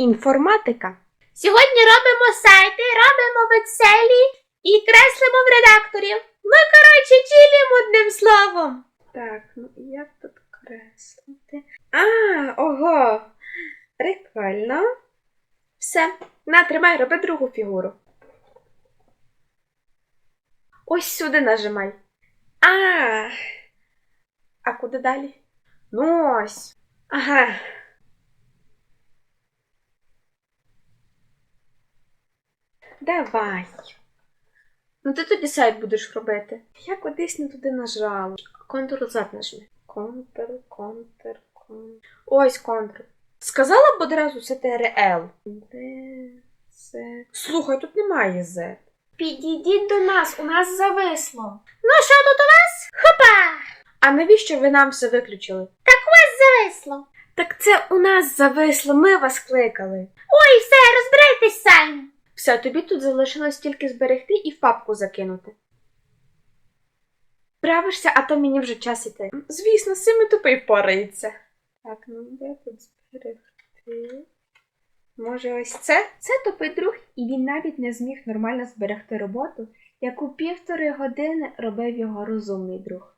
Інформатика. Сьогодні робимо сайти, робимо в Excel і креслимо в редакторі. Ми, коротше, чилім одним словом. Так, ну як тут креслити? А, ого! Прикольно. Все, на, тримай, роби другу фігуру. Ось сюди нажимай. А. А куди далі? Ну ось. Ага. Давай. Ну ти тоді сайт будеш робити. Я кудись не туди нажала. Контур зад нажми. Контур, контур, контур. Ось контур. Сказала б одразу це? Слухай, тут немає Z. Підійдіть до нас, у нас зависло. Ну що тут у вас? Хопа! А навіщо ви нам все виключили? Так у вас Зависло. Так це у нас зависло, ми вас кликали. Ой, все, розбирайтесь самі. Все, тобі тут залишилось тільки зберегти і в папку закинути. Правишся, а то мені вже час іти. Звісно, з цим і тупий впорається. Так, ну де тут зберегти? Може, ось це? Це тупий друг, і він навіть не зміг нормально зберегти роботу, яку півтори години робив його розумний друг.